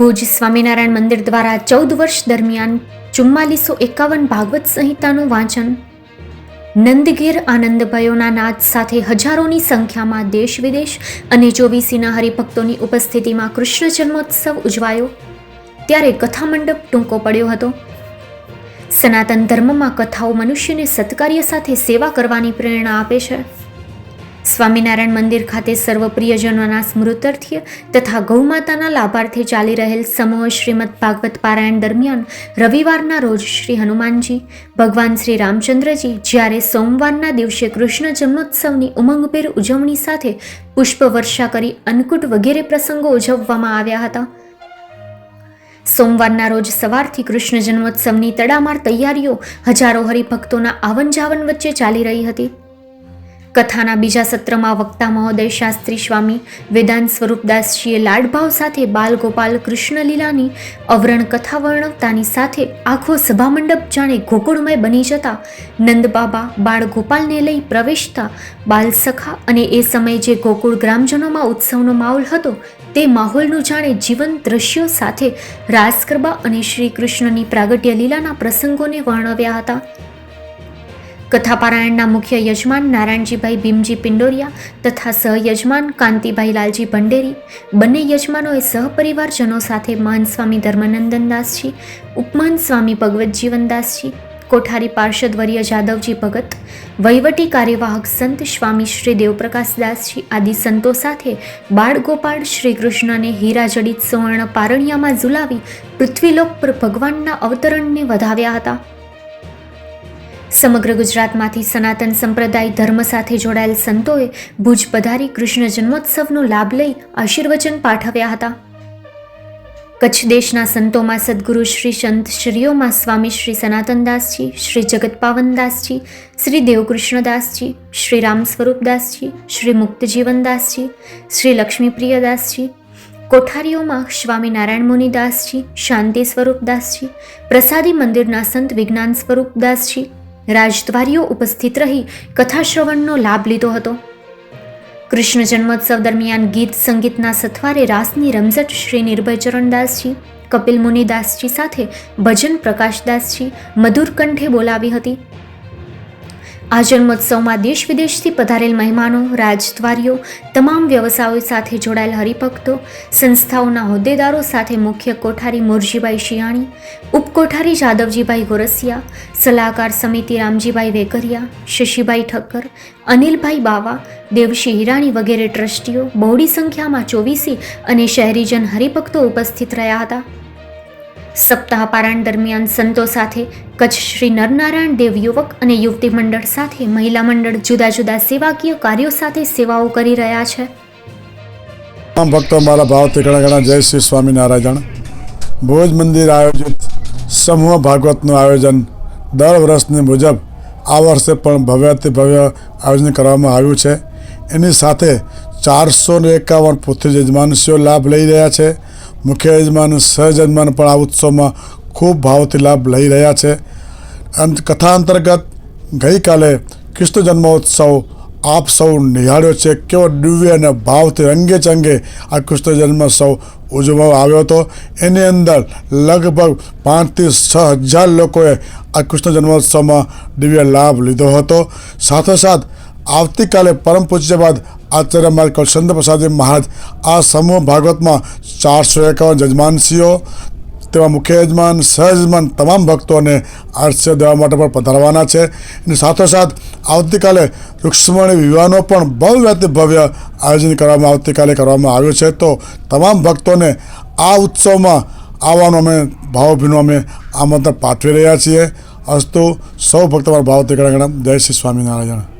ભુજ સ્વામિનારાયણ મંદિર દ્વારા ચૌદ વર્ષ દરમિયાન ચુમ્માલીસો એકાવન ભાગવત સંહિતાનું વાંચન. નંદગીર આનંદભયોના નાદ સાથે હજારોની સંખ્યામાં દેશ વિદેશ અને ચોવીસીના હરિભક્તોની ઉપસ્થિતિમાં કૃષ્ણ જન્મોત્સવ ઉજવાયો. ત્યારે કથા મંડપ ટૂંકો પડ્યો હતો. સનાતન ધર્મમાં કથાઓ મનુષ્યને સત્કાર્ય સાથે સેવા કરવાની પ્રેરણા આપે છે. સ્વામિનારાયણ મંદિર ખાતે સર્વ પ્રિયજનોના સ્મૃત્યર્થે તથા ગૌમાતાના લાભાર્થે ચાલી રહેલ સમૂહ શ્રીમદ ભાગવત પારાયણ દરમિયાન રવિવારના રોજ શ્રી હનુમાનજી, ભગવાન શ્રી રામચંદ્રજી જ્યારે સોમવારના દિવસે કૃષ્ણ જન્મોત્સવની ઉમંગભેર ઉજવણી સાથે પુષ્પવર્ષા કરી અન્નકૂટ વગેરે પ્રસંગો ઉજવવામાં આવ્યા હતા. સોમવારના રોજ સવારથી કૃષ્ણ જન્મોત્સવની તડામાર તૈયારીઓ હજારો હરિભક્તોના આવન જાવન વચ્ચે ચાલી રહી હતી. કથાના બીજા સત્રમાં વક્તા મહોદય શાસ્ત્રી સ્વામી, વેદાંત સ્વરૂપદાસજીએ લાડભાવ સાથે બાલગોપાલ કૃષ્ણલીલાની અવરણ કથા વર્ણવતાની સાથે આખો સભામંડપ જાણે ગોકુળમય બની જતા નંદબાબા બાળ ગોપાલને લઈ પ્રવેશતા બાલસખા અને એ સમયે જે ગોકુળ ગ્રામજનોમાં ઉત્સવનો માહોલ હતો તે માહોલનું જાણે જીવંત દ્રશ્યો સાથે રાસ ગરબા અને શ્રી કૃષ્ણની પ્રાગટ્ય લીલાના પ્રસંગોને વર્ણવ્યા હતા. કથા પારાયણના મુખ્ય યજમાન નારાયણજીભાઈ ભીમજી પિંડોરિયા તથા સહયજમાન કાંતિભાઈ લાલજી ભંડેરી. બંને યજમાનોએ સહપરિવારજનો સાથે મહાન સ્વામી ધર્મનંદનદાસજી ઉપમાન સ્વામી ભગવતજીવનદાસજી, કોઠારી પાર્ષદ વર્ય જાદવજી ભગત, વહીવટી કાર્યવાહક સંત સ્વામી શ્રી દેવપ્રકાશદાસજી આદિ સંતો સાથે બાળગોપાળ શ્રી કૃષ્ણને હીરાજડિત સુવર્ણ પારણિયામાં ઝુલાવી પૃથ્વીલોક પર ભગવાનના અવતરણને વધાવ્યા હતા. સમગ્ર ગુજરાતમાંથી સનાતન સંપ્રદાય ધર્મ સાથે જોડાયેલ સંતોએ ભુજ પધારી કૃષ્ણ જન્મોત્સવનો લાભ લઈ આશીર્વચન પાઠવ્યા હતા. કચ્છ દેશના સંતોમાં સદગુરુ શ્રી સંત શ્રીઓમાં સ્વામી શ્રી સનાતનદાસજી, શ્રી જગતપાવનદાસજી શ્રી દેવકૃષ્ણદાસજી, શ્રી રામ સ્વરૂપદાસજી, શ્રી મુક્તજીવનદાસજી, શ્રી લક્ષ્મીપ્રિયદાસજી, કોઠારીઓમાં સ્વામી નારાયણ મુનિદાસજી, શાંતિ સ્વરૂપદાસજી, પ્રસાદી મંદિરના સંત વિજ્ઞાન સ્વરૂપદાસજી રાજદ્વારીઓ ઉપસ્થિત રહી કથાશ્રવણનો લાભ લીધો હતો. કૃષ્ણ જન્મોત્સવ દરમિયાન ગીત સંગીતના સથવારે રાસની રમઝટ શ્રી નિર્ભયચરણદાસજી, કપિલ મુનિદાસજી સાથે ભજન પ્રકાશદાસજી મધુર કંઠે બોલાવી હતી. આ જન્મોત્સવમાં દેશ વિદેશથી પધારેલ મહેમાનો, રાજદ્વારીઓ, તમામ વ્યવસાયો સાથે જોડાયેલ હરિભક્તો, સંસ્થાઓના હોદ્દેદારો સાથે મુખ્ય કોઠારી મોરજીભાઈ શિયાણી, ઉપકોઠારી જાદવજીભાઈ ગોરસિયા, સલાહકાર સમિતિ રામજીભાઈ વેકરિયા, શશીભાઈ ઠક્કર, અનિલભાઈ બાવા દેવશી હિરાણી વગેરે ટ્રસ્ટીઓ બહોળી સંખ્યામાં ચોવીસી અને શહેરીજન હરિભક્તો ઉપસ્થિત રહ્યા હતા. સપ્તાહ પારાયણ દરમિયાન સંતો સાથે કચ્છ શ્રી નરનારાયણ દેવ યુવક અને યુવતી મંડળ સાથે મહિલા મંડળ જુદા જુદા સેવાકીય કાર્યો સાથે સેવાઓ કરી રહ્યા છે. તમામ ભક્તો મારા ભાવથી ઘણા ઘણા જય શ્રી સ્વામિનારાયણ. ભોજ મંદિર આયોજિત સમૂહ ભાગવતનું આયોજન દર વર્ષની મુજબ આ વર્ષે પણ ભવ્યથી ભવ્ય આયોજન કરવામાં આવ્યું છે. એની સાથે ચારસો ને એકાવન પૃથ્વી યજમાનશીઓ લાભ લઈ રહ્યા છે. મુખ્ય યજમાન સહયજમાન પણ આ ઉત્સવમાં ખૂબ ભાવથી લાભ લઈ રહ્યા છે. અંત કથા અંતર્ગત ગઈકાલે કૃષ્ણ જન્મોત્સવ આપ સૌ નિહાળ્યો છે. કેવો દિવ્ય અને ભાવથી રંગે ચંગે આ કૃષ્ણ જન્મોત્સવ ઉજવવામાં આવ્યો હતો. એની અંદર લગભગ પાંચથી છ હજાર લોકોએ આ કૃષ્ણ જન્મોત્સવમાં દિવ્ય લાભ લીધો હતો. સાથોસાથ આવતીકાલે પરમ પૂજ્ય બાદ આચાર્ય માર્ગ કૌશંદ પ્રસાદી મહારાજ આ સમૂહ ભાગવતમાં ચારસો એકાવન યજમાનશ્રીઓ તેમાં મુખ્ય યજમાન, સહયજમાન તમામ ભક્તોને આરસ્ય દેવા માટે પણ પધારવાના છે. અને સાથોસાથ આવતીકાલે રૂક્ષ્મણી વિવાહનો પણ ભવ્યથી ભવ્ય આયોજન કરવામાં આવતીકાલે કરવામાં આવ્યું છે. તો તમામ ભક્તોને આ ઉત્સવમાં આવવાનું અમે ભાવભીનું અમે આમંત્રણ પાઠવી રહ્યા છીએ. અસ્તુ સૌ ભક્તો ભાવ તે ગણા. જય શ્રી સ્વામિનારાયણ.